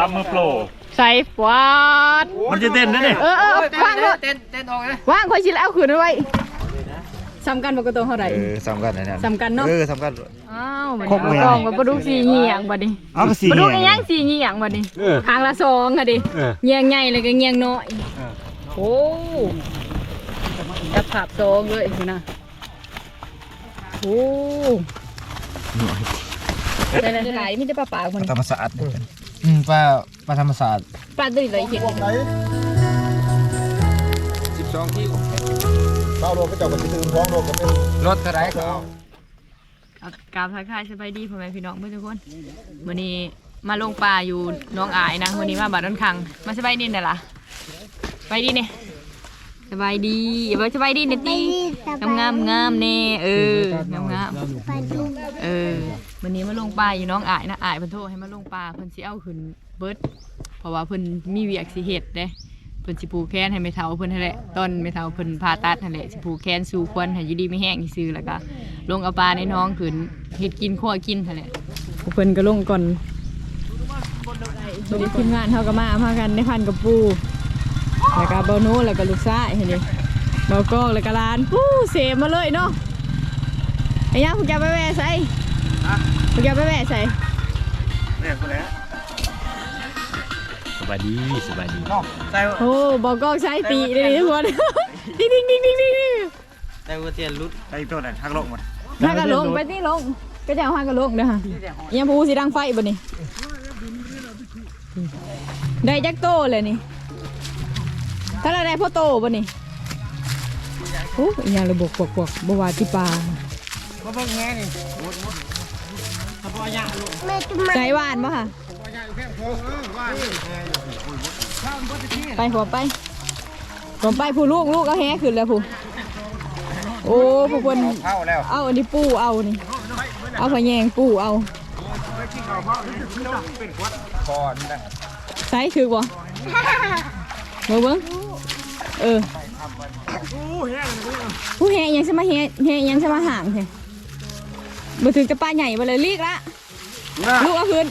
รับมือโปรใส่ฟาดมันจะเต้นนะเนี่ยเออเออว่างเถอะเต้นเต้นออกเลยว่างคอยชิแล้วคืนเอาไว้สำกันปกติเท่าไหร่เออสำคัญนะเนี่ยสำคัญเนอะเออสำคัญอ้าวบัดครบนี้เลยกองกับปลาดุกสีเหี่ยงบัดนี้เอาไปสีปลาดุกเหี่อีหยยังงสีเหี่ยงบัดนี้เออทางละสองอะดิเออเหี่ยงใหญ่เลยก็เหี่ยงน้อยโอ้จับภาพสองเลยสินะโอ้แต่ละหลายมีแต่ปลาปากมันธรรมศาสตร์ อืมปลาปลาธรรมศาสตร์ปลาตัวนี้เลยเห็นสิบสองที่เก้าโลก็จะมาซื้อท้องโลก็เป็นรถเท่าไหรก็เอาเอากราบทักทายสบายดีพ่อแม่พี่น้องเพื่อนทุกคนวันนี้มาลงปลาอยู่หน้องอายนะวันนี้มาบาดด้านคังมาสบายดีเนี่ยล่ะสบายดีเนี่ยสบายดีอย่าไปสบายดีเนี่ยตีงามงามงามๆเน่เอองามงามๆเออ วันนี้มาลงปลาอยู่น้องอายนะอายเพิ่นโทรให้มาลงปลาเพิ่นสิเอาขึ้นเบิดเพราะว่าเพิ่นมีเวียกสิเฮ็ดเด้เพิ่นสิปูแค้นให้แม่เฒ่าเพิ่นนั่นแหละต้นแม่เฒ่าเพิ่นผ่าตัดนั่นแหละสิปูแค้นสู่ควนให้อยู่ดีไม่แห้งซื่อแล้วก็ลงเอาปลาในน้องขึ้นเฮ็ดกินคั่วกินนั่นแหละเพิ่นก็ลงก่อนวันนี้ทีมงานเฮาก็มาพากันในพันกับปูแล้วก็เบาโน้แล้วก็ลูกชายเห็นดิเบากอกแล้วก็ลานปูเสมมาเลยเนาะไอ้ย่างพวกแกไปแว่ใส่ พวกแกไปแว่ใส่เนี่ยคนแล้วสบายดีสบายดีใส่โอ้บอกกล้องใช้ตีเลยทุกคนดิ้งดิ้งดิ้งดิ้งดิ้งดิ้งใส่หัวเตียนรุดใส่ตัวไหนทักลงหมดห้ากระลงไปที่ลงก็จะเอาห้ากระลงเด้อฮะยังพูสีดังไฟบ่นี่ได้จักโตเลยนี่ถ้าเราได้พ่อโตบ่นี่โอ้ยยังระบบกวกกวกบวาที่ปลามาเบิ่งแง่นี่ ถ้าพ่อยาลูกใจหวานบ่ค่ะพ่อยาแค่พงเออว่าไปหัวไปหัวไปผู้ลูกลูกก็แฮขึ้นแล้วผู้โอ้ผู้คนเข้าแล้วเอาอันนี้ปูเอานี่เอาพะแยงปูเอาคอนี่นะใส่ถือบ่เบิ่งเบิ่งเออผู้แห่ยังจะมาแห่แห่ยังจะมาห่างแท้บ่ถึงจะปลาใหญ่บ่เลยลีกละ ลูกเอาขึ้น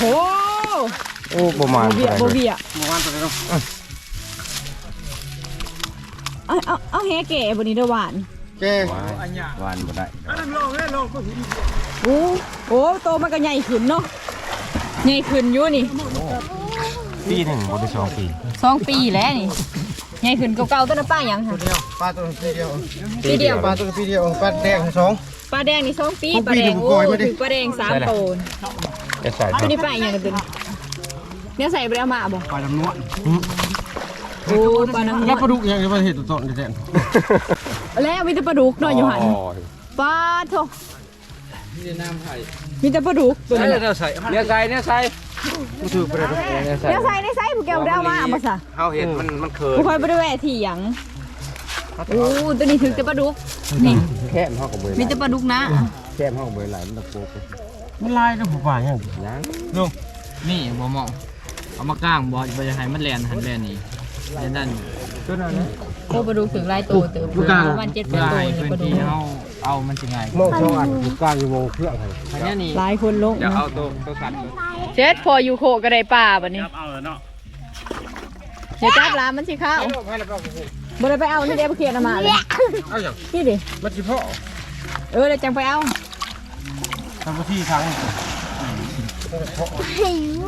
โอ้โอ้ประมาณบ่เบียบ่เบียเมื่อวานตัวนี้เนาะเอาเอาเอาแห่แก่บ่นี่เด้อหวานแกหวานบ่ได้โอ้โอ้โตมันก็ใหญ่ขึ้นเนาะใหญ่ขึ้นอยู่นี่ปีหนึ่งบ่ได้สองปีสองปีแล้วนี่ใหญ่ขึ้นเก่าๆตัวนั้นป้าหยังค่ะเดียวปลาตัวปีเดียวปีเดียวปลาตัวปีเดียวปลาแดงสอง ปลาแดงนี่สองปีสองปลาปีแดงเดี๋ยวผมโอ้ปล่อยมาดิถึงปลาแดงสามโตนจะใส่ตัวนี้ปลาอหย่างกันตัวนี้เนี่ยใส่ไปแล้วมาบ่ปลาดำนวลโอ้ปลานังแล้วปลาดุกยังจะมาเห็ดตัวต้นแดงแล้วมีแต่ปลาดุกเนาะอยู่หันปลาโถมีแต่ปลาดุกตัวนี้เนี่ยใส่เนี่ยใส่เนี่ยใส่กูถือไปเลยเนี่ยใส่เดี๋ยวใส่ในใส่ผู้แก้วได้เอามาเอามาซะเฮาเห็นมันมันเขินผู้คอยบ่ได้แหวะที่หยัง โอ้ตัวนี้ถึงแต่ปลาดุกนี่แค่เฮาก็บ่มีแต่ปลาดุกนะแค่เฮาก็บ่ไหลมันตะโกกมันลายนะผมว่าอย่างยังนี่บ่มองเอามากลางบ่บ่จะให้มันแลนหันแลนนี่แลนนั่นตัวนั้นนะโอ้ปลาดุกถึงหลายโตเติบประมาณ7เพื่8อโตให้เลยพื้ปนลาดุที่กเฮาเอามันสิง่ายมองช่องอันอยู่กลางอยู่วงเครื่องให้อันนี้นี่หลายคนลงเดี๋ยวนะเอาตัวตัวสัตว์เจ็ดพออยู่โคก็ได้ปลาบัดนี้รับเอาเลยเนาะเดี๋ยวจับร้านมันสิเข้า บ่ได้ไปเอานี่เดี๋ยวไปเคลียร์น้ำมาเลยเอาอย่างนี่ดิมันสิพ่อเออเดี๋ยวจังไปเอาทำที่ทาง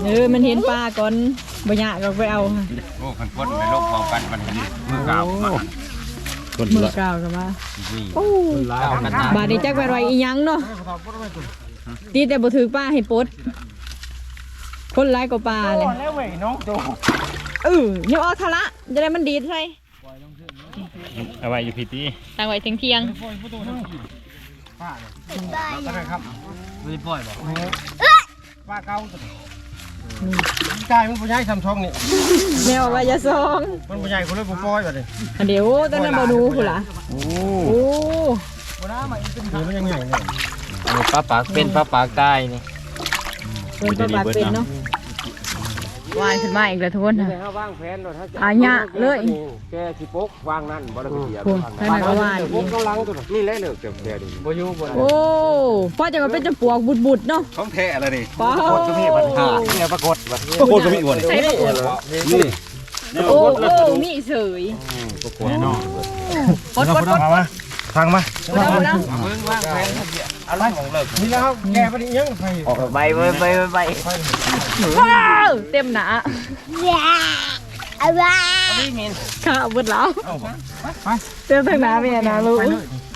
เออมันเห็นปลาก่อนบ่ยากก็ไปเอาค่ะโอ้คันคนไปลบพร้อมกันมันเห็นมือกาวมาคนมือละกาวกันมานี่โอ้เก้ากันนะบาดนี้จักไปไว้อีหยังเนาะตีแต่บ่ถือปลาให้ปลดคนร้ายกว่าปลาเลยแล้วเว้ยน้องโตเออเดี๋ยวเอาทะละจะได้มันดีดใส่ เอาไว้อยู่พี่ตีตั้งไว้เที่ยงทำไมครับไม่ได้ปล่อยบ่ปลาเก่าตัวกายมันผู้ใหญ่ทำช่องนี่ๆแมวว่าอย่าซองมันผู้ใหญ่คนเลยผู้ปล่อยแบบนี้อันเดี๋ยวตอนนั้นบ่ดูพุ่นล่ะโอ้โอ้นี่มันยังไงเนี่ยปลาปากเป็นปลาปากตายนี่เปิดปลาปากเป็นเนาะ วายขึ้นมาอีกแล้วทุกคนนะแต่ถ้าวางแผนเราถ้าจะอะยะเลยแกสิปกวางนั่นบ่ได้ไปเหยียบโอ้ท่านนายก็ว่าปดีกกำลังตัวนั้นนี่แหละเลิกแต่แกดิบ่อยู่บ่ได้โอ้พ่อจะมาเป็นจำปวกบุดบุดๆเนาะของแท้อะไรนี่ป้าปรากฏก็มีบัตรหาเนี่ยปรากฏบัตรปรากฏก็มีอ้วนใช่ปะกดนี่โอ้โหมีเฉยปรากฏแน่นอนกดกดกดมาฟังมากดเอาแล้วมึงวางแผนถ้า สิอะไรของเลิกนี่แล้วแกไปนี่ยังไฟออกใบใบใบใบว้าวเต็มหนานี่มินข้าวบดแล้วเต็มทั้งหนาเมียนะลูก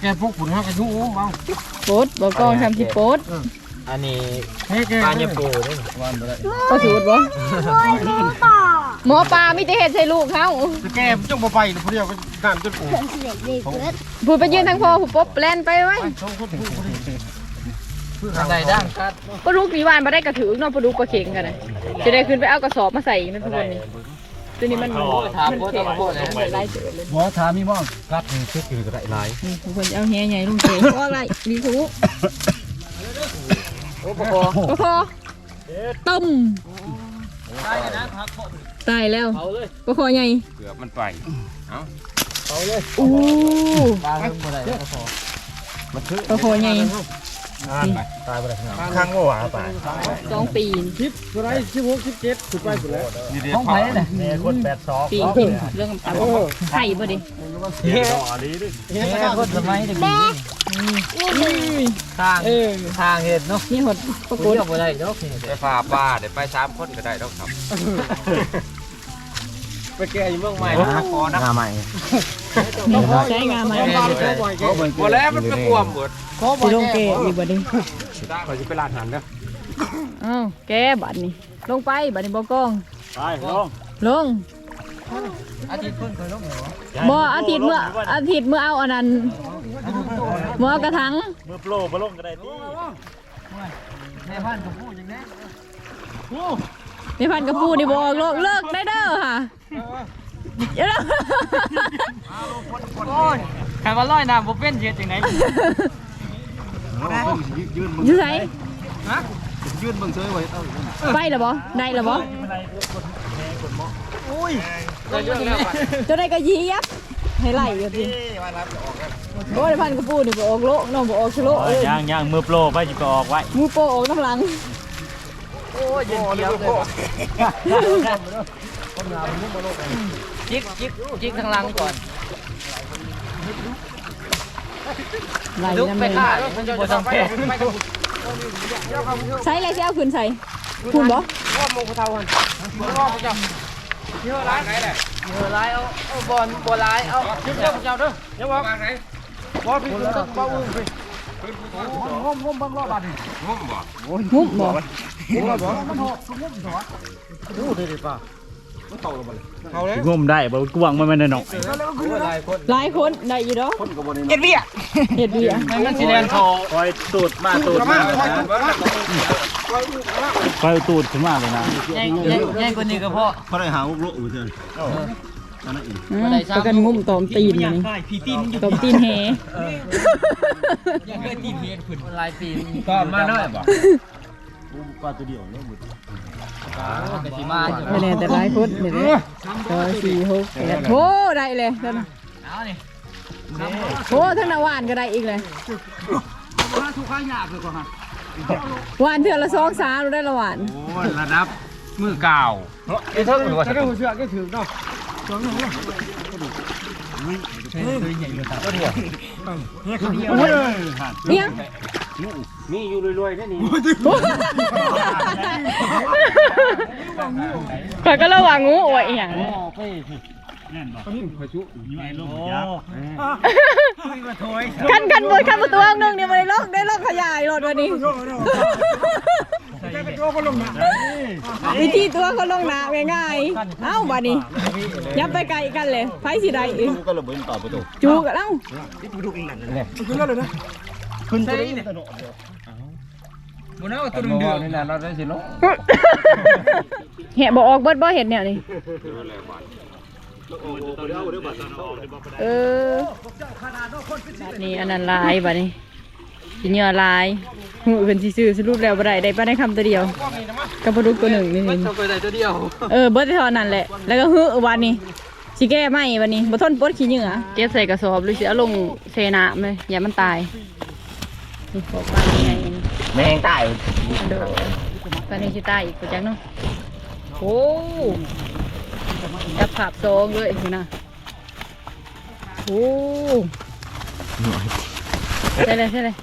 แกพวกขุนห้ากันยุ่งเมาโป๊ดบอกกล้องทำที่โป๊ด อันนี้ให้แกปลาเนี่ยปูนี่ก็สูตรบ่หมอปลาไม่ได้เห็ดใส่ลูกเขาแกจ้องบ่ไปผู้เดียวก็การจนปูผู้ไปยืนทางพอผู้ป๊บแล่นไปไว้ใส่ด่างกัดปลาลูกมีวานมาได้กระถือเนาะปลาลูกปลาเข็งกันนะจะได้ขึ้นไปเอากระสอบมาใส่อีกนะทุกคนนี่ตัวนี้มันถามมันโคตเข็งรโคตรเลยมันไล่เสือเลยหมอถามมีบ้างกัดนี่คือคือก็ได้หลายนี่ทุกคนจะเอาแห่ใหญ่ลุงเข็งว่าอะไรมีทุก โอ้ปะโคก็พอต้มตายแล้วเอาเลยก็คอใหญ่เกือบมันไปอู้ปลาเพิ่มบ่ได้ปะโคก็คอใหญ่ตายไปเลยข้างว่าหวาไปสองปีนคิดอะไรสิบหกสิบเจ็ดสุดไปสุดแล้วของไผ่เนี่ยเนี่ยคนแปดสองปีนขึ้นเรื่องตำไข่บ่ดิเฮ้ยแม่คนสมัยเด็ก ทางทางเห็ดเนาะนี่หดปรากกูฏยกบ่ได้ดอกนี่ไปพาป้าเดี๋ยวไปสามคนก็ได้ดอกครับไปแก่อยู่เมืองใหม่นะคอนะใช้งานไหมบ่แล้วมันไปกวมเบิดสิลงเกะอีกบ่ดิเขาจะไปลานหันเด้ออ้าวแกบัดนี่ลงไปบัดนี่บ่กองไปลงลงอาทิตย์เพิ่นเคยลงเหรอบ่อาทิตย์เมื่ออาทิตย์เมื่อเอาอันนั้น เมื่อเอากระถังมือโปรมาลงก็ได้ดิในพันกับผู้จังได๋ในพันกระปูนี่บ่ออกโลกเลิกได้เด้อค่ะเดี๋ยวนะโอ้ยใครว่าลอยน้ำบ่เป็นเฮ็ดจังได๋อยู่ไสยืนเบิ่งเฉยไว้เต้าไปแล้วบ่ได้แล้วบ่ได้เรื่องแล้วป่ะตัวใดก็ยียับ ให้ไหลอยู่สิโอ้ยพันกระปูนี่บ่ออกโลกน้องบ่ออกชโลเอ้ยย่างย่างมือโปรไปจิก็ออกไว้มือโปะออกน้ำหลังโอ้ยเย็นเกียวเลยว่ะจิกจิกจิกทางหลังก่อนไหลลุกน้ำไปเลยฆ่ามันจะต้องแพ้ใช้อะไรใช้เอาขึ้นใส่คุณบ่ว่าโมกุเทาหันว่าพระเจ้าเยอะร้ายไหนแหละ เยอะร้ายเอาเอาบอลบอลร้ายเอาชิบเจ้าพระเจ้าเด้อเดี๋ยวบอกไหนบอลพี่คุณต้องบอลอุ้มพี่งมงมบางรอบบาดนี่งมบ่งุ้มบ่งมบ่มันหอกงมถอดดูดิดป้า มันเต่าลงไปเลยเขาเลยงมได้บ่กวางมันไม่ได้หนอกหลายคนได้อยู่ดอกคนกับบ่ได้เอ็ดเบี้ยเฮ็ดเบียร์มันสิแลนโทคอยตูดมาตูดมาเลยนะคอยตูดขึ้นมาเลยนะใหญ่ใหญ่ใหญ่กว่านี้ก็พอเขาได้หาอุกโลอยู่เถินประกันงุ้มตอมตีนมานี่ตอมตีนแฮยังเคยตีเมียนขึ้นหลายปีก็มาหน่อยบ่ปลาตัวเดียวเนาะก็สิมาอยู่ ไม่แน่แต่หลายคนเดี๋ยวนี้ต่อสี่หกแปดโอ้ได้เลยเดี๋ยวนะเอานี่โอ้ทั้งนาหวานก็ได้อีกเลยทุกข้างยากเลยกว่าฮะหวานเถื่อละสองสามรู้ได้ละหวานโอ้ระดับมือเก่าไอ้เท่าหรือว่าจะได้หัวเชือกก็ถือเนาะเนี่ย มีอยู่รวยๆแค่นี้ข่อยก็ระวังงูโอ้ยอหย่างคันคันบนคันประตูห้องหนึงเนี่ยมาได้ลอกได้ลอกขยายรถวันนี้ วิธีตัวเขาลงน้ำง่ายๆเอ้าบัดนี้ยับไปไกลกันเลยไฟสิได้อีกก็ระเบิด ต่อประตูจูกันเอ้าขึ้นตัวนี้บ่น่าว่าตัวเดือดนี่แหละเราได้สิลงแหะบอกออกเบิดบ่เห็ดเนี่ยนี่เออบัดนี้อันนั้นลายบัดนี้สิเหงื่อลายหูขึ้นสิซื้อสรุปแล้วบ่ได้ได้ปลาได้คำตัวเดียวกับปลาดุกตัวหนึ่งนี่มันจะไปได้ตัวเดียวเออเบิดเท่านั้นแหละแล้วก็ฮือวันนี้สิแก้ไหมวันนี้บ่ทนปวดขี้เหงื่อเก็บใส่กระสอบหรือสิเอาลงเซน้ำเลยอย่ามันตาย นี่พวกปลาใหญ่นี่แมงตายเด้อปลานี้สิตายอีกตัวจังเนาะโอ้จับภาพโซงเลยคุณนะโอ้ใช่เลยใช่เลย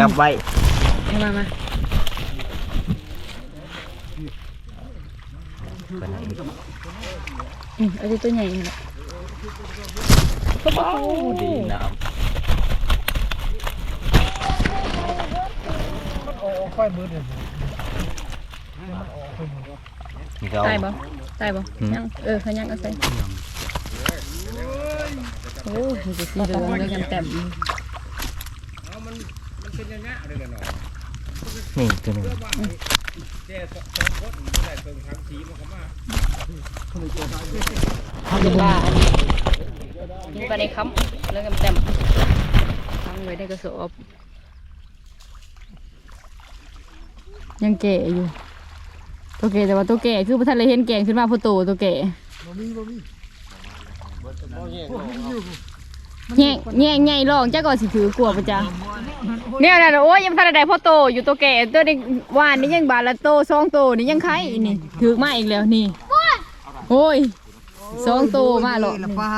จับไว้มามามาอืมเอาตัวใหญ่นี่แหละดีน้ ค่อยมือเดียวำเขาตายบ่ตายบ่ยังเออเขายังเอาใส่โอ้ยจะสีเหลืองเลยกันแต้มนี่ตัวนึงทำเป็นบ้าอันนี้กินไปในคำเรื่องกันแต้มตั้งไว้ในกระสอบ ยังแก่อยู่ ตัวแก่แต่ว่าตัวแก่คือพระท่านเลยเห็นแกงขึ้นมาพอโตตัวแก่แง่แง่แง่ลองจ้าก่อนสิถือกลัวปะจ้าเนี่ยนะโอ้ยยังทันใดพ่อโตอยู่ตัวแก่ตัวนี้วานนี่ยังบาทละโตสองโตนี่ยังไข่นี่ถือมาอีกแล้วนี่โอ้ยสองโตมาหรอกละป้า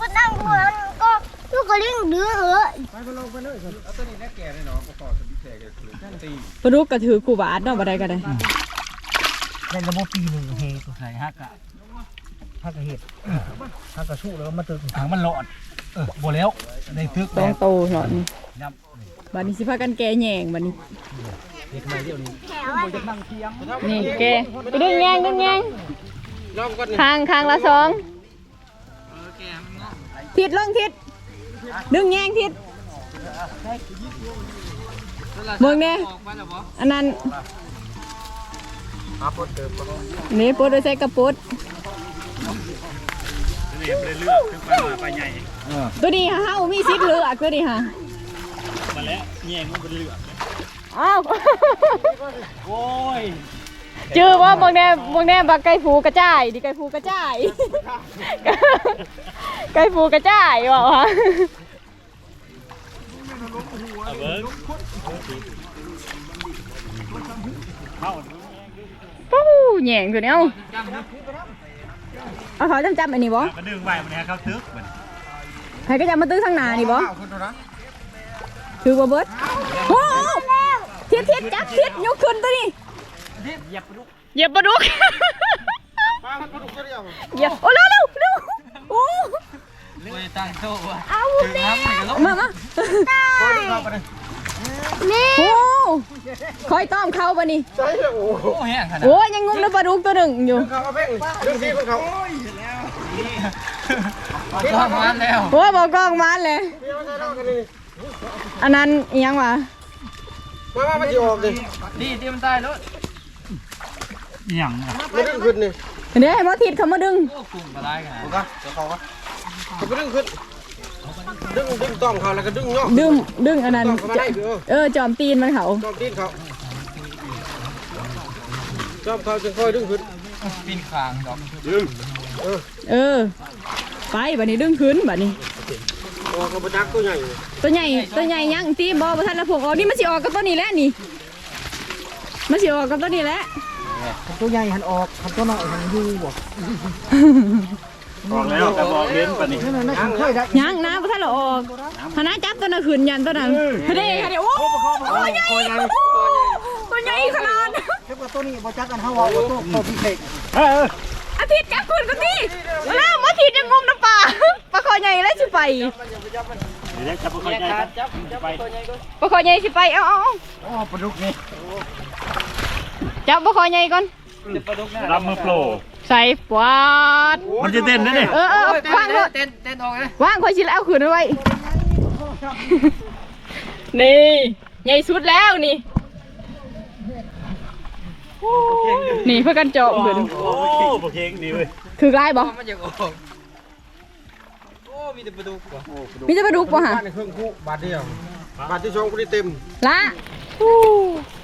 ก็นั่งหัวมันก็ ลูกก็เลี้ยงเดือเหอะปลาดุกก็ถือกูบาทเนาะบ่ได้ก็ได้ในระบบปีหนึ่งเฮตัวใส่ฮักอะฮักกระเห็ดฮักกระสู้แล้วก็มาตึกถังมันหลอดเออบ่แล้วในทึกสองโตหนอนยับบัดนี้สิพากันแก่แยงบัดนี้เด็กใหม่เดียวนี้นี่แกไปดึงแยงดึงแยงลองก่อนคางคางละสองทิศลงทิศ ดึงแยงทิศเบิ่งเนี่ยอันนั้นนี่ปดไว้ใส่กระปุกนี่ไปเลือกขึ้นไปมาไปใหญ่ตัวนี้ฮะเฮามีสิทธิ์เลือกตัวนี้ฮะมาแล้วแย่งมันเป็นเลือกอ้าวโอ้ย จื้อว่าบางแน่บางแน่บักไก่ฟูกระจายดิไก่ฟูกระจาย ไก่ฟูกระจายบอกว่าเอาเบิ้งปู้แหย่งตัวนี้เอาเอาเขาจำจำอันนี้บ่ก็ดึงไปมันเนี่ยเขาทึกมันใครก็จะมาตื้อข้างหน้านี่บ่ถือบ่าเบิร์ดโอ้เทียดเทียดจับเทียดยกขึ้นตัวนี้ เหยียบปลาดุกเหยียบปลาดุกเหยียบโอ้เร็วเร็วเร็วโอ้ไม่ตั้งโต๊ะว่ะเอาเด็กมามานี่โอ้คอยต้อมเข้าปะนี่โอ้แห้งขนาดโอ้ยยังงมในปลาดุกตัวหนึ่งอยู่เขาเอาเพ่งเรื่องที่เขาต้องมาแล้วโอ้ยบอกกล้องมันเลยอันนั้นอิหยังวะมาว่ามันจะออกดิดีที่มันตายแล้ว หยังอะไม่ดึงขึ้นนี่เดี๋ยวให้หมอทิดเขามาดึงโอ้กลุ่มก็ได้กันถูกปะเดี๋ยวเขาวะเขาไปดึงขึ้นดึงดึงต้องเขาแล้วก็ดึงเนาะดึงดึงอันนั้นต้องเขามาได้เออเออจอมตีนมันเขาจอมตีนเขาจอมเขาจึงค่อยดึงขึ้นปีนคางดอกเออไปบัดนี้ดึงขึ้นบัดนี้ออกกระจักตัวใหญ่ตัวใหญ่ตัวใหญ่ยังตีบอบทันละพงออกนี่มันสิออกกับตัวนี้แหละนี่มันสิออกกับตัวนี้แหละ ตัวใหญ่หันออกหันตัวน้อยหันอยู่บ่บอกแล้วแต่บอกเล่นปะนี่นั่นน่ะเคยได้ยังนะบ่ทันละออกคณะจับตัวนั้นขึ้นยันตัวนั้นเด้ค่ะเด้โอ้ตัวใหญ่ตัวใหญ่ขนาดเทียบกับตัวนี้บ่จักกันเฮาว่าตัวตัวพิเศษเอออาทิตย์จับขึ้นก็ตีแล้วอาทิตย์ยังงมน้ำปลาปลาคอใหญ่แล้วสิไปเดี๋ยวจะไปเข้าใจกันไปปลาคอใหญ่สิไปเอาเอาเอาโอ้ปลาดุกนี่ จับปลาคอใหญ่ก่อนรับมือโปรใส่ปวาดมันจะเต้นนะเนี่ยเออเออวางเลยเต้นเต้นออกเลยวางคอยชิแล้วขืนเอาไว้นี่ใหญ่สุดแล้วนี่นี่เพื่อกันเจาะขืนโอ้โหเพลงดีเว้ยถือไล่บ่มันจะออกโอ้มีแต่ประตูกว่ามีแต่ปลาดุกบ่ฮะบ้านในเครื่องคู่บาทเดียวบาทที่สองก็ได้เต็มละ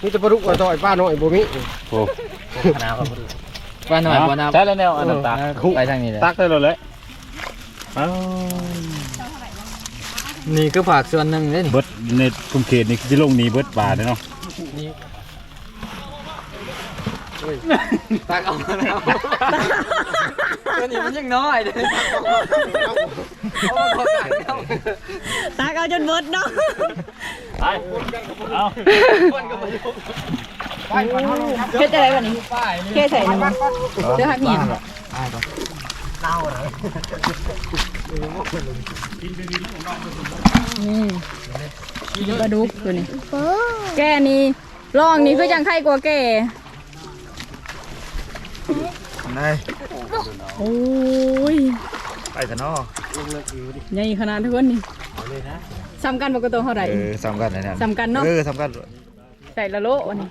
มีแต่ปลาดุกว่าต่อยป้าน้อยบ่มีโอ้ว่าหน่อยว่าน้ำใช่แล้วแนวอันนั้นตักไปทางนี้เลยตักได้เลยเลยเอ้านี่คือผักส่วนหนึ่งเลยเบิดในกรุงเขตนี่จะลงนี้เบิดบาทเนาะ ตักเอามาแล้วตัวนี้มันยังน้อยเลยตาเอาจนเบิดเนาะไปเอาเฮ็ดอะไรวันนี้เฮ็ดใส่หนึ่งเดี๋ยวหักเหี่ยนี่ปลาดุกตัวนี้โอ้แกนี่ลองนี่คือจังไข่กว่าแก นายโอ้ยไปซะเนาะใหญ่ขนาดทุกคนนี่ซ้ำกันปกติเท่าไหร่เออสำคัญนะเนี่ยซ้ำกันเนาะเออสำคัญใส่ละโลวันนี้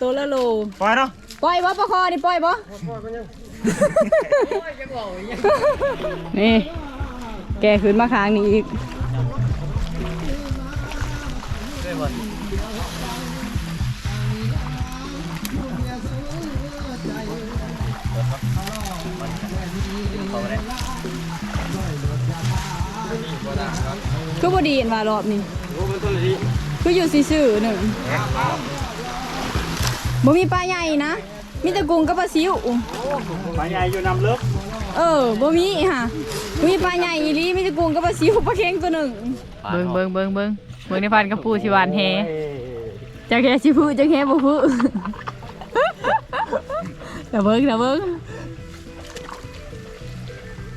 ตัวละโลปล่อยเนาะปล่อยบ่ปลาคอนี่ปล่อยบ่นี่แกขึ้นมาค้างนี่อีก คือบ่ดีเห็นว่ารอบนี้คืออยู่ซื่อๆหนึ่งบ่มีปลาใหญ่นะ มีแต่กุ้งกับปลาซิวปลาใหญ่อยู่น้ำลึกเออบ่มีค่ะบ่มีปลาใหญ่อีหลีมีแต่กุ้งกับปลาซิวปลาเค็งตัวหนึ่งเบิ่งเบิ่งเบิ่งเบิ่งเบิ่งในพันกับปูสิหวานแฮจักแฮสิพูจักแฮบ่พูเดี๋ยวเบิ่งเดี๋ยวเบิ่ง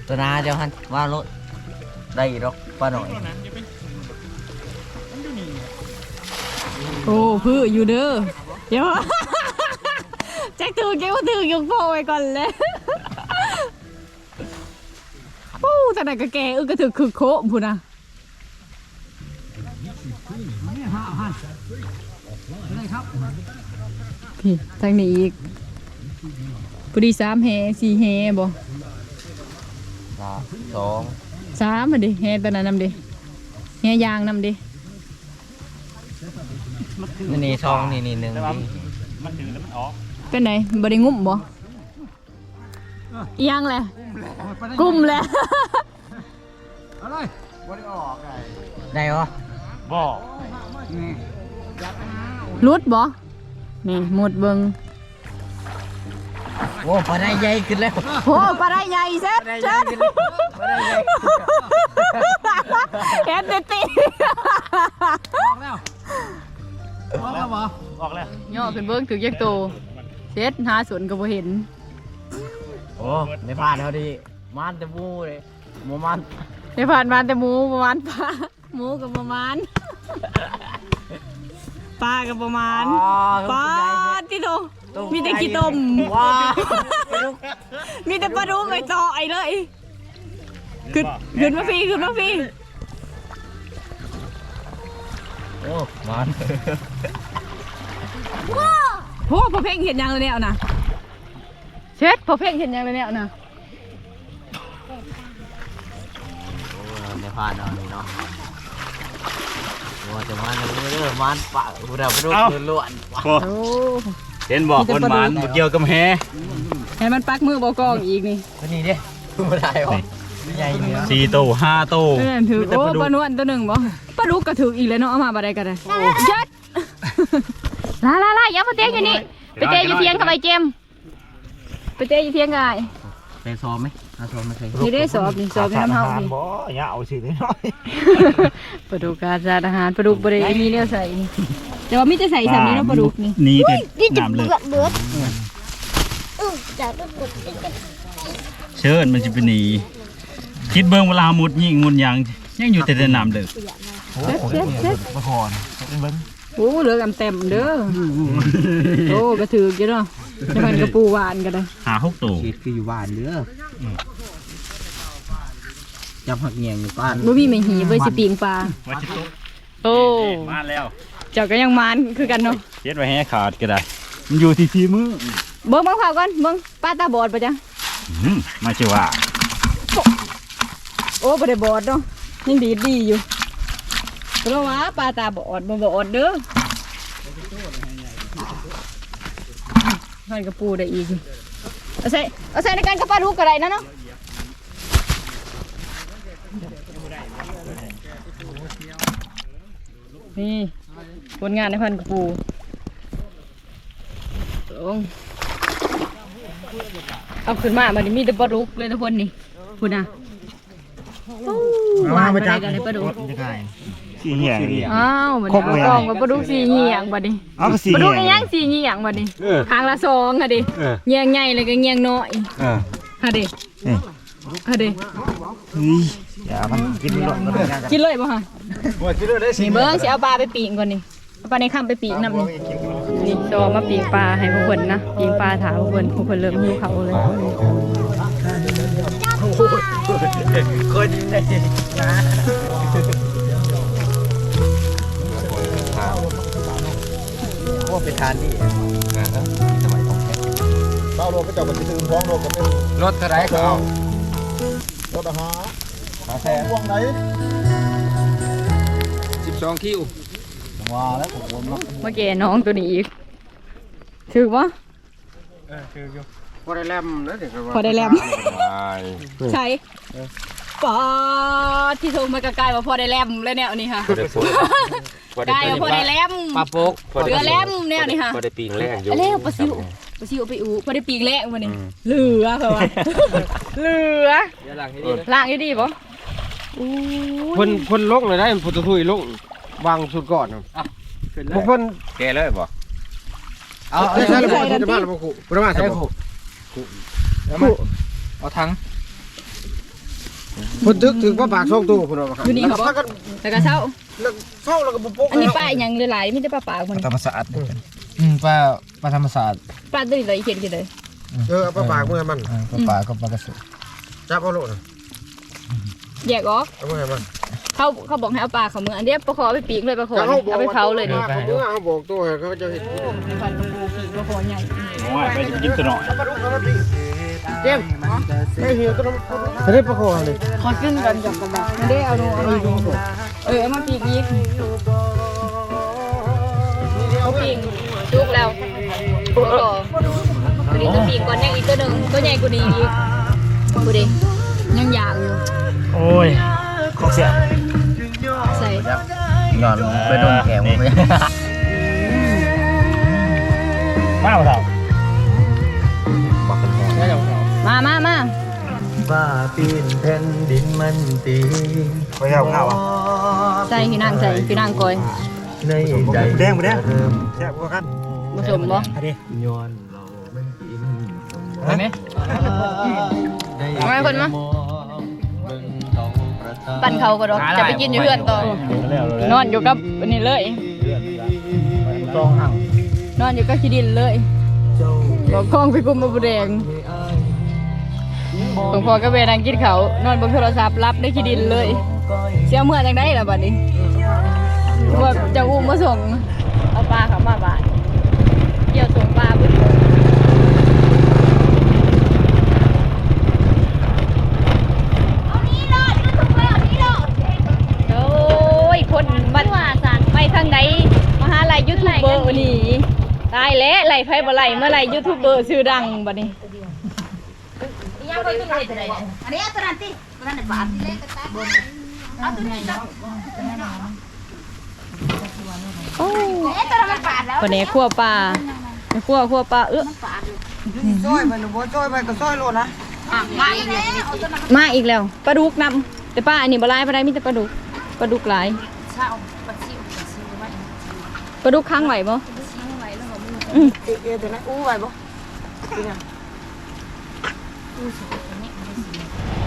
ตัวนาเดี๋ยวหันว่ารถ ได้หรอกป้าหน่อย โอ้พื้อยู่เด้อเดี๋ยว แจ็คถือเก็บว่าถือยกโปไว้ก่อนเลยโอ้แต่ไหนก็แกอึกก็ถือคือโคมพูนะพี่ทางนี้อีกพอดีสามแฮสี่แฮบ่สอง สามมาดิแฮตัวนั้นนำดิแฮยางนำดินี่นี่สองนี่นี่หนึ่งแต่ว่ามันถึงแล้วมันออกเป็นไหนบ่ได้งุ่มบ่อีหยังแหละกลุ่มแหละอะไรบ่ได้ออกไงได้เหรอบอกรุดบ่นี่หมดเบิง โอ้ปลาได้ใหญ่ขึ้นแล้วโหปลาได้ใหญ่เซ็ตเซ็ตปลาได้ใหญ่เฮ็ดเด็ดติออกแล้วบ่ออกแล้วย่อขึ้นเบิ้งถึงยักโตเซ็ตหาสวนก็บ่เห็น โอ้ไม่พลาดเท่าดีมันจะบูเลยโมมันได้ผ่านมาแต่หมูประมาณปลาหมูกับประมาณปลากับประมาณปลาที่โต มีแต่ขี้ต้มว้ามีแต่ปลาดุกไอ้ต่อไอ้เลยขึ้นขึ้นมาฟรีขึ้นมาฟรีโอ้มันโหพอเพ่งเห็นยังเลยเนี่ยนะเช็ดพอเพ่งเห็นยังเลยเนี่ยนะไม่พลาดเนาะนี่เนาะโอ้จะมันเด้อมันปะกูเราไปดูล้วนโอ้โอ้ เห็นบอกคนหมันบ่เกี่ยวกับแฮให้มันปักมือบอกกองอีกนี่ตัวนี้ดิไม่ได้หรอใหญ่เนื้อสี่โตห้าโตเออถือมีแต่โอ้ปลาดุกปลานวลตัวหนึ่งบ่ปลาดุกก็ถืออีกแล้วเนาะเอามาบ่ได้ก็ได้ยัดลาลาลาอย่ามาเตะอยู่นี่ไปเตะอยู่เทียงกับไอ้เจมไปเตะอยู่เทียงกับไอ้ใส่ซอมไหมเอาซอมไม่ใส่นี่ได้สอบนี่สอบในน้ำเฮานี่บ่อย่าเอาสิน้อยปลาดุกกาจานอาหารปลาดุกบ่ได้มีแนวใส่นี่แต่ว่ามีแต่ใส่สำนี้เนาะปลาดุกนี่นี่แต่นี่จะน้ำเลยเบื่อเบื่ออือจะต้องกดเชิญมันจะเป็นหนีคิดเบิ่งเวลามุดยิงงุนยางยังอยู่แต่ในน้ำเลยเซ็ตเซ็ตเซ็ตมาหอนเบิ่งโอ้เหลือกำเต็มเด้อโอ้ก็ถืออยู่เนาะจะมันกระปูหวานก็ได้หาหกโตชีดคืออยู่บ้านเด้อ จำหักเงียงอยู่บ้านบ่มีแมงหีบ่สิปิงปลาว่าจะตกโอ้มาแล้วเจ้าก็ยังมานคือกันเนาะเฮ็ดไว้ให้ขาดก็ได้ มันอยู่ที่ทีมือเบิ่งเบิ่งข่าวก่อนเบิ่งป้าตาบอดปะจ๊ะอืมมาชื่อว่าโอ้บ่ได้บอดเนาะยังดีดดีอยู่เพราะว่าปลาตาบอดบ่บอดเด้อทอดกระปูได้อีก เอาใส่เอาใส่ในการกระปลาลูกก็ได้นะเนาะนี่ผลงานในพันกระปูลงเอาขึ้นมามันมีแต่ปลาดุกเลยทุกคนนี่คุณน่ะหวานไปได้กันเลยปลาดุก สีเหี้ยงอ้าวบัดนี้เอากล่องกับปลาดุกสีเหี่ยงบัดนี้เอาก็สีปลาดุกเหี้อียหงยังสีเหี่ยงบัดนี้เออ คางละสองอะดิเออเหี่ยงใหญ่เลยก็เหี่ยงน้อยเออฮะดิเอ้ยฮะดิเฮ้ยอย่ามันกินหรอกมันยากกินเลยบ่ฮะว่าคิดว่าได้สินี่เบิ้งสิเอาปลาไปปีกก่อนนี่เอาปลาในคำไปปีกนำนี่นี่จอมาปีกปลาให้พวกเพิ่นนะปีกปลาถามพวกเพิ่นพวกเพิ่นเริ่มหิวเขาวเลยเคยได้ ว่าไปทานนี่เต้าโลก็จะมาซื้อท้องโลก็เป็นรถเท่าไหรเขาเอารถอาหารหาแสนวงไหนสิบสองคิวว่าแล้วผมวนมาเมื่อกี้น้องตัวนี้อีกถือบ่พอได้แลมนะเด็กพอได้แลมใช่ปอดที่โทรมากระกายว่าพอได้แลมเลยแนวนี้ค่ะ กายว่าพอได้แลมปลาโปกเรือแลมแนวนี้ค่ะพอได้ปีงแรกอยู่เอาแล้วปลาซิวปลาซิวเอาไปอูพอได้ปีกแรกวันนี้เหลือเขาว่าเหลือเดี๋ยวหลังให้ดีล่างให้ดีป่ะอู้เพิ่นเพิ่นลงเลยได้พุทธทุยลงวางสุดก่อนครับบ่เพิ่นแกเลยบ่เอาเอาใช่แล้วบ่จะมาแล้วบ่ขู่บ่ได้มาใช่บ่เอาทั้งเพิ่นตึกถึงว่าปากช่องตู้เพิ่นว่าครับอยู่นี่เขาแล้วบก็อกพากันแล้วก็เช้า แล้วเข้าแล้วก็บ่ปกอันนี้ป้าอย่างหลายๆไมแต่ได้ป้าป่าคนธรรมศาสตร์อืมปลาปลาธรรมศาสตร์ป้าตัวนี้เลยเขียนกันเลยเออเอาปลาปากมือมันปลาปลาก็ปลากระสุนจับเอาโลดแยกออกเอามือมันเขาเขาบอกให้เอาปลาเขามืออันเดียวปลาคอเอาไปปีกเลยปลาคอนี่เอาไปเผาเลยนี่นี่เขาเอาบอกตัวให้เขาจะเห็นพันกระปูปีกปลาคอใหญ่ โอ้ยไปกินตัวหน่อยปลาดุกเอามาปี เจมส์ไม่หิวตัวนั้นเขาได้ปลาคองเลยขอขึ้นกันจับกันแบบไม่ได้เอาดูเอาดูเออเอามาปีกอีกเอาปีกจุกแล้วตัวนี้ตัวปีกก่อนยังอีกตัวหนึ่งตัวใหญ่กว่านี้อีกดูดิยังยากอยู่โอ้ยของเสียใส่หย่อนไปโดนแขวไปมาบ่เท่ามา ฟ้าปีนแผ่นดินมันตีไปเอาข้าวอะใส่พี่นางใส่พี่นางก่อยในใจแดงบ่แดงแซ่บกว่ากันผสมบ่อันนี้ย้อนเรามันกินเห็นไหมเอาไว้คนมาปั่นเขาก็ดอกจะไปกินอยู่เพื่อนต่อแล้วเลยนอนอยู่กับอันนี้เลยตองห่างนอนอยู่กับขี้ดินเลยบอกคล้องไปกุมมาบุแดง หลวงพ่อก็เวนังกินเขาวนอนบนโทรศัพท์รับได้ขี้ดินเลย เสียเมื่อจังได้ละบัดนี้ว่าจะอุ้มมาส่งเอาปลาเขามาบ้านเกี่ยวส่งปลาบุญโอ้ยนบัดว่าสันไปทางไหนมหาลัยยูทูบเบอร์นี่ตายแล้วไหลไฟบ่ไหลเมื่อไหรยูทูบเบอร์ชื่อดังบัดนี้ วันนี้คั่วปลาคั่วคั่วปลาเออซอยไปหรือบ่ซอยไปก็ซอยโลดนะมาอีกแล้วปลาดุกนำแต่ป้าอันนี้บ่หลายปลาได้มีแต่ปลาดุกปลาดุกหลายปลาดุกค้างไหวบ่อื ผู้สูงอายุเนี่ยไม่สิ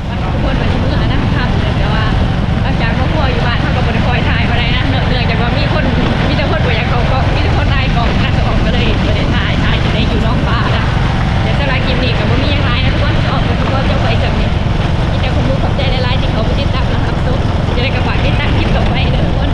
มันก็ควรเป็นเมื่อนะครับเลยแต่ว่าหลังจากครอบครัวอยู่บ้านเขาก็บริคอยถ่ายมาได้นะเนื่องเนื่องจากว่ามีคนมีแต่คนป่วยอย่างเขาก็มีแต่คนไายกองน่าจะออกก็เลยไม่ได้ถ่ายถ่ายจะได้อยู่น้องป่านะเดี๋ยวสลายกินนี่กับมีอย่างไรนะทุกคนจะออกกับทุกคนจะไปจากนี้มีแต่คนรู้ขอบใจหลายๆที่เขาไปติดตามนะครับซุปจะได้กระบะติดตั้งคลิปต่อไปนะทุกคน